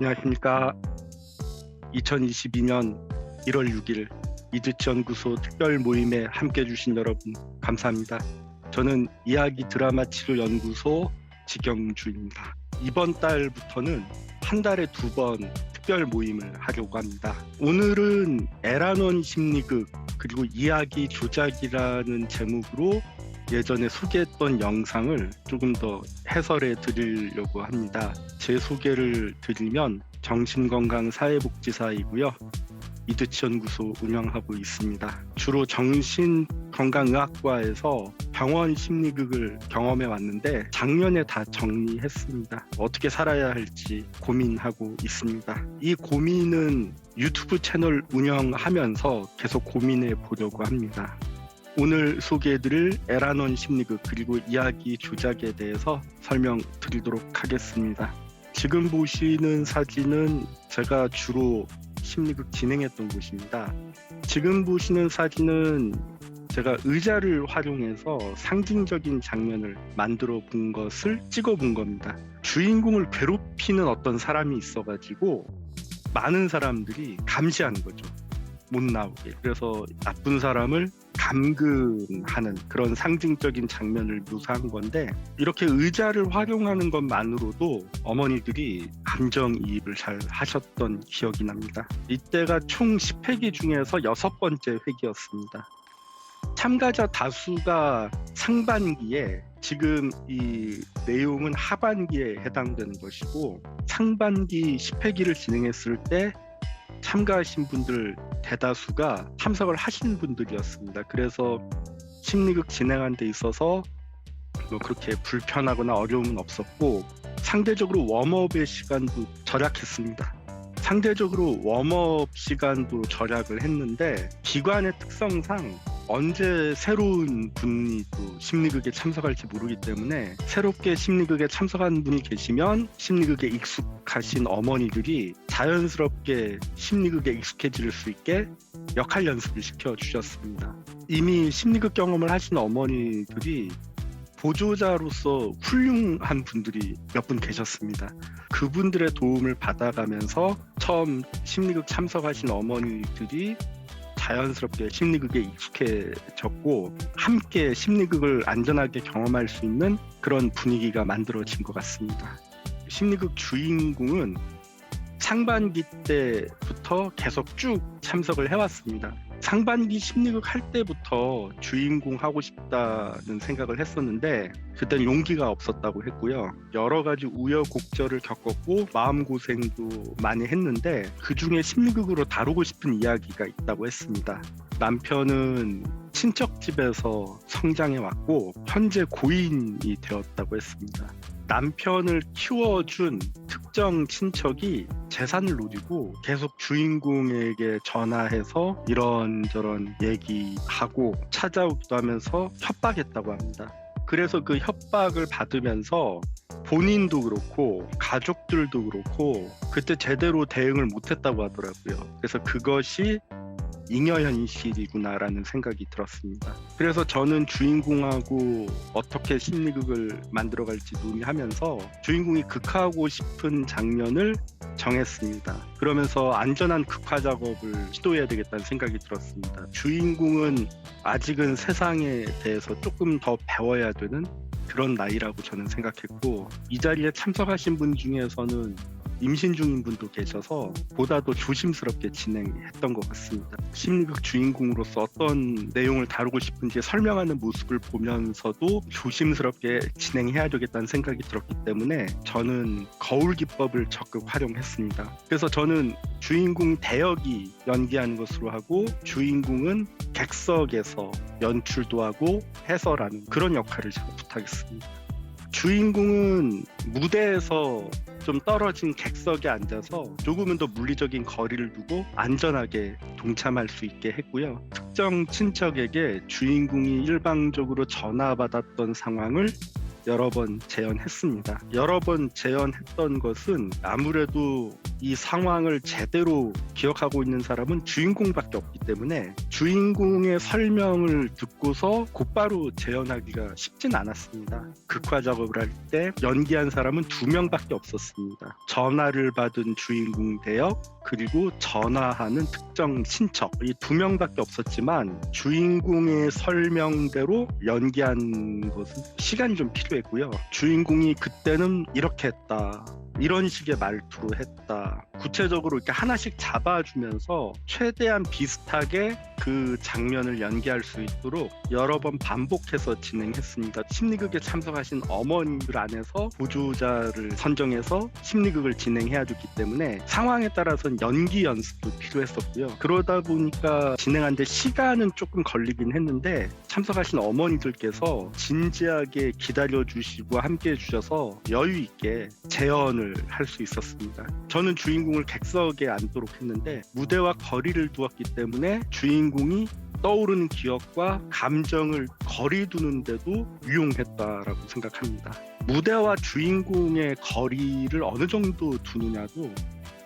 안녕하십니까. 2022년 1월 6일 이즈치 연구소 특별 모임에 함께 해주신 여러분 감사합니다. 저는 이야기 드라마 치료 연구소 지경주입니다. 이번 달부터는 한 달에 두 번 특별 모임을 하려고 합니다. 오늘은 에라논 심리극 그리고 이야기 조작이라는 제목으로 예전에 소개했던 영상을 조금 더 해설해 드리려고 합니다. 제 소개를 드리면 정신건강 사회복지사이고요. 이드치 연구소 운영하고 있습니다. 주로 정신건강의학과에서 병원 심리극을 경험해 왔는데 작년에 다 정리했습니다. 어떻게 살아야 할지 고민하고 있습니다. 이 고민은 유튜브 채널 운영하면서 계속 고민해 보려고 합니다. 오늘 소개해드릴 에라논 심리극 그리고 이야기 조작에 대해서 설명드리도록 하겠습니다. 지금 보시는 사진은 제가 주로 심리극 진행했던 곳입니다. 지금 보시는 사진은 제가 의자를 활용해서 상징적인 장면을 만들어 본 것을 찍어 본 겁니다. 주인공을 괴롭히는 어떤 사람이 있어가지고 많은 사람들이 감시하는 거죠. 못 나오게. 그래서 나쁜 사람을 감금하는 그런 상징적인 장면을 묘사한 건데 이렇게 의자를 활용하는 것만으로도 어머니들이 감정이입을 잘 하셨던 기억이 납니다. 이때가 총 10회기 중에서 여섯 번째 회기였습니다. 참가자 다수가 상반기에 지금 이 내용은 하반기에 해당되는 것이고 상반기 10회기를 진행했을 때 참가하신 분들 대다수가 참석을 하신 분들이었습니다. 그래서 심리극 진행한 데 있어서 뭐 그렇게 불편하거나 어려움은 없었고 상대적으로 웜업의 시간도 절약했습니다. 상대적으로 웜업 시간도 절약을 했는데 기관의 특성상 언제 새로운 분이 또 심리극에 참석할지 모르기 때문에 새롭게 심리극에 참석한 분이 계시면 심리극에 익숙하신 어머니들이 자연스럽게 심리극에 익숙해질 수 있게 역할 연습을 시켜 주셨습니다. 이미 심리극 경험을 하신 어머니들이 보조자로서 훌륭한 분들이 몇 분 계셨습니다. 그분들의 도움을 받아가면서 처음 심리극 참석하신 어머니들이 자연스럽게 심리극에 익숙해졌고 함께 심리극을 안전하게 경험할 수 있는 그런 분위기가 만들어진 것 같습니다. 심리극 주인공은 상반기 때부터 계속 쭉 참석을 해왔습니다. 상반기 심리극 할 때부터 주인공 하고 싶다는 생각을 했었는데 그때는 용기가 없었다고 했고요. 여러 가지 우여곡절을 겪었고 마음고생도 많이 했는데 그 중에 심리극으로 다루고 싶은 이야기가 있다고 했습니다. 남편은 친척 집에서 성장해 왔고 현재 고인이 되었다고 했습니다. 남편을 키워준 특정 친척이 재산을 노리고 계속 주인공에게 전화해서 이런저런 얘기하고 찾아오기도 하면서 협박했다고 합니다. 그래서 그 협박을 받으면서 본인도 그렇고 가족들도 그렇고 그때 제대로 대응을 못했다고 하더라고요. 그래서 그것이 잉여 현 실이구나라는 생각이 들었습니다. 그래서 저는 주인공하고 어떻게 심리극을 만들어갈지 논의하면서 주인공이 극하고 싶은 장면을 정했습니다. 그러면서 안전한 극화 작업을 시도해야 되겠다는 생각이 들었습니다. 주인공은 아직은 세상에 대해서 조금 더 배워야 되는 그런 나이라고 저는 생각했고 이 자리에 참석하신 분 중에서는 임신 중인 분도 계셔서 보다 더 조심스럽게 진행했던 것 같습니다. 심리극 주인공으로서 어떤 내용을 다루고 싶은지 설명하는 모습을 보면서도 조심스럽게 진행해야 되겠다는 생각이 들었기 때문에 저는 거울 기법을 적극 활용했습니다. 그래서 저는 주인공 대역이 연기하는 것으로 하고 주인공은 객석에서 연출도 하고 해설하는 그런 역할을 제가 부탁했습니다. 주인공은 무대에서 좀 떨어진 객석에 앉아서 조금은 더 물리적인 거리를 두고 안전하게 동참할 수 있게 했고요. 특정 친척에게 주인공이 일방적으로 전화받았던 상황을 여러 번 재현했습니다. 여러 번 재현했던 것은 아무래도 이 상황을 제대로 기억하고 있는 사람은 주인공밖에 없기 때문에 주인공의 설명을 듣고 듣고서 곧바로 재현하기가 쉽진 않았습니다. 극화 작업을 할 때 연기한 사람은 두 명밖에 없었습니다. 전화를 받은 주인공 대역 그리고 전화하는 특정 친척 이 두 명밖에 없었지만 주인공의 설명대로 연기한 것은 시간이 좀 필요했고요. 주인공이 그때는 이렇게 했다. 이런 식의 말투로 했다. 구체적으로 이렇게 하나씩 잡아주면서 최대한 비슷하게 그 장면을 연기할 수 있도록 여러 번 반복해서 진행했습니다. 심리극에 참석하신 어머니들 안에서 보조자를 선정해서 심리극을 진행해야 됐기 때문에 상황에 따라서는 연기 연습도 필요했었고요. 그러다 보니까 진행하는데 시간은 조금 걸리긴 했는데 참석하신 어머니들께서 진지하게 기다려주시고 함께 해주셔서 여유 있게 재연을 할 수 있었습니다. 저는 주인공을 객석에 앉도록 했는데 무대와 거리를 두었기 때문에 주인 공이 떠오르는 기억과 감정을 거리 두는데도 유용했다라고 생각합니다. 무대와 주인공의 거리를 어느 정도 두느냐도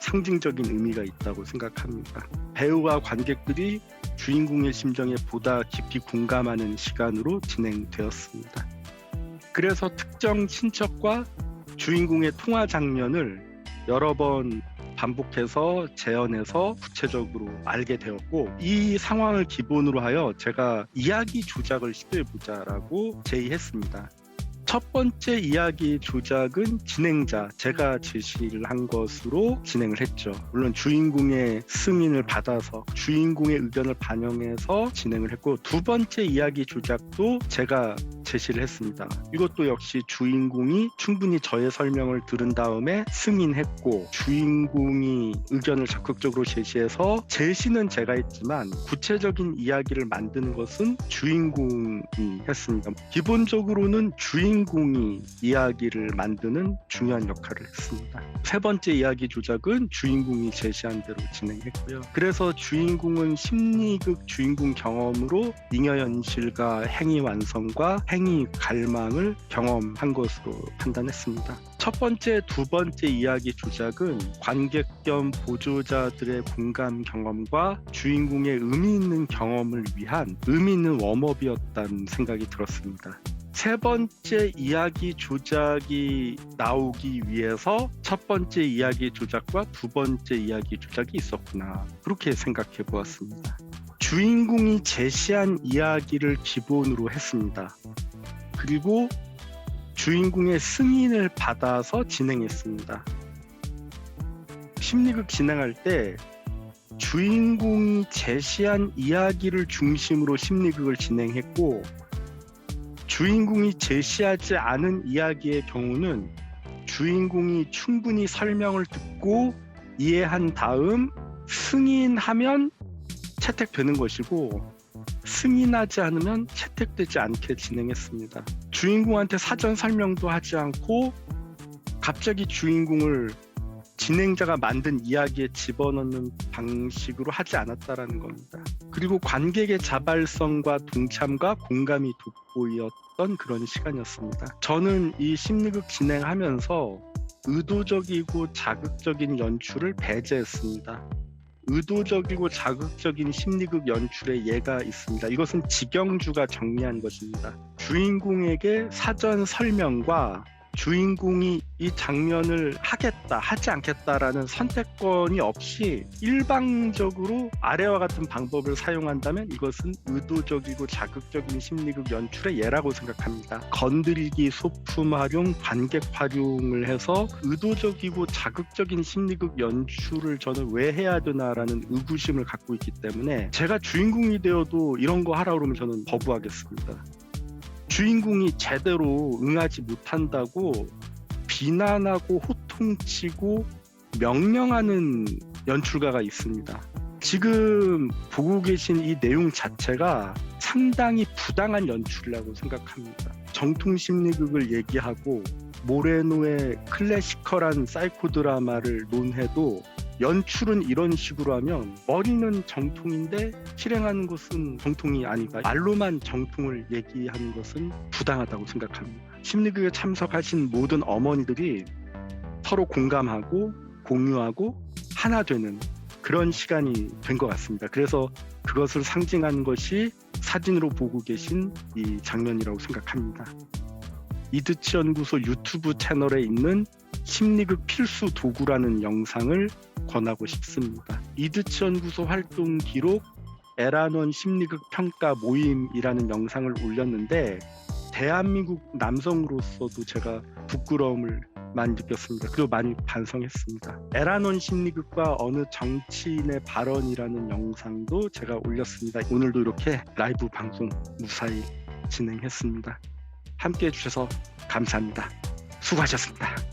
상징적인 의미가 있다고 생각합니다. 배우와 관객들이 주인공의 심정에 보다 깊이 공감하는 시간으로 진행되었습니다. 그래서 특정 친척과 주인공의 통화 장면을 여러 번 반복해서 재현해서 구체적으로 알게 되었고 이 상황을 기본으로 하여 제가 이야기 조작을 시도해 보자라고 제의했습니다. 첫 번째 이야기 조작은 진행자 제가 제시를 한 것으로 진행을 했죠. 물론 주인공의 승인을 받아서 주인공의 의견을 반영해서 진행을 했고 두 번째 이야기 조작도 제가 제시를 했습니다. 이것도 역시 주인공이 충분히 저의 설명을 들은 다음에 승인했고 주인공이 의견을 적극적으로 제시해서 제시는 제가 했지만 구체적인 이야기를 만드는 것은 주인공이 했습니다. 기본적으로는 주인공이 이야기를 만드는 중요한 역할을 했습니다. 세 번째 이야기 조작은 주인공이 제시한 대로 진행했고요. 그래서 주인공은 심리극 주인공 경험으로 잉여 현실과 행위 완성과 행위 갈망을 경험한 것으로 판단했습니다. 첫 번째, 두 번째 이야기 조작은 관객 겸 보조자들의 공감 경험과 주인공의 의미 있는 경험을 위한 의미 있는 웜업이었다는 생각이 들었습니다. 세 번째 이야기 조작이 나오기 위해서 첫 번째 이야기 조작과 두 번째 이야기 조작이 있었구나. 그렇게 생각해 보았습니다. 주인공이 제시한 이야기를 기본으로 했습니다. 그리고 주인공의 승인을 받아서 진행했습니다. 심리극 진행할 때 주인공이 제시한 이야기를 중심으로 심리극을 진행했고 주인공이 제시하지 않은 이야기의 경우는 주인공이 충분히 설명을 듣고 이해한 다음 승인하면 채택되는 것이고 승인하지 않으면 채택되지 않게 진행했습니다. 주인공한테 사전 설명도 하지 않고 갑자기 주인공을 진행자가 만든 이야기에 집어넣는 방식으로 하지 않았다라는 겁니다. 그리고 관객의 자발성과 동참과 공감이 돋보였던 그런 시간이었습니다. 저는 이 심리극 진행하면서 의도적이고 자극적인 연출을 배제했습니다. 의도적이고 자극적인 심리극 연출의 예가 있습니다. 이것은 직영주가 정리한 것입니다. 주인공에게 사전 설명과 주인공이 이 장면을 하겠다, 하지 않겠다라는 선택권이 없이 일방적으로 아래와 같은 방법을 사용한다면 이것은 의도적이고 자극적인 심리극 연출의 예라고 생각합니다. 건드리기, 소품 활용, 관객 활용을 해서 의도적이고 자극적인 심리극 연출을 저는 왜 해야 되나라는 의구심을 갖고 있기 때문에 제가 주인공이 되어도 이런 거 하라 그러면 저는 거부하겠습니다. 주인공이 제대로 응하지 못한다고 비난하고 호통치고 명령하는 연출가가 있습니다. 지금 보고 계신 이 내용 자체가 상당히 부당한 연출이라고 생각합니다. 정통 심리극을 얘기하고 모레노의 클래시컬한 사이코 드라마를 논해도 연출은 이런 식으로 하면 머리는 정통인데 실행하는 것은 정통이 아니다. 말로만 정통을 얘기하는 것은 부당하다고 생각합니다. 심리극에 참석하신 모든 어머니들이 서로 공감하고 공유하고 하나 되는 그런 시간이 된 것 같습니다. 그래서 그것을 상징하는 것이 사진으로 보고 계신 이 장면이라고 생각합니다. 이드치 연구소 유튜브 채널에 있는 심리극 필수 도구라는 영상을 권하고 싶습니다. 이드치 연구소 활동 기록 에라논 심리극 평가 모임이라는 영상을 올렸는데 대한민국 남성으로서도 제가 부끄러움을 많이 느꼈습니다. 그리고 많이 반성했습니다. 에라논 심리극과 어느 정치인의 발언이라는 영상도 제가 올렸습니다. 오늘도 이렇게 라이브 방송 무사히 진행했습니다. 함께 해주셔서 감사합니다. 수고하셨습니다.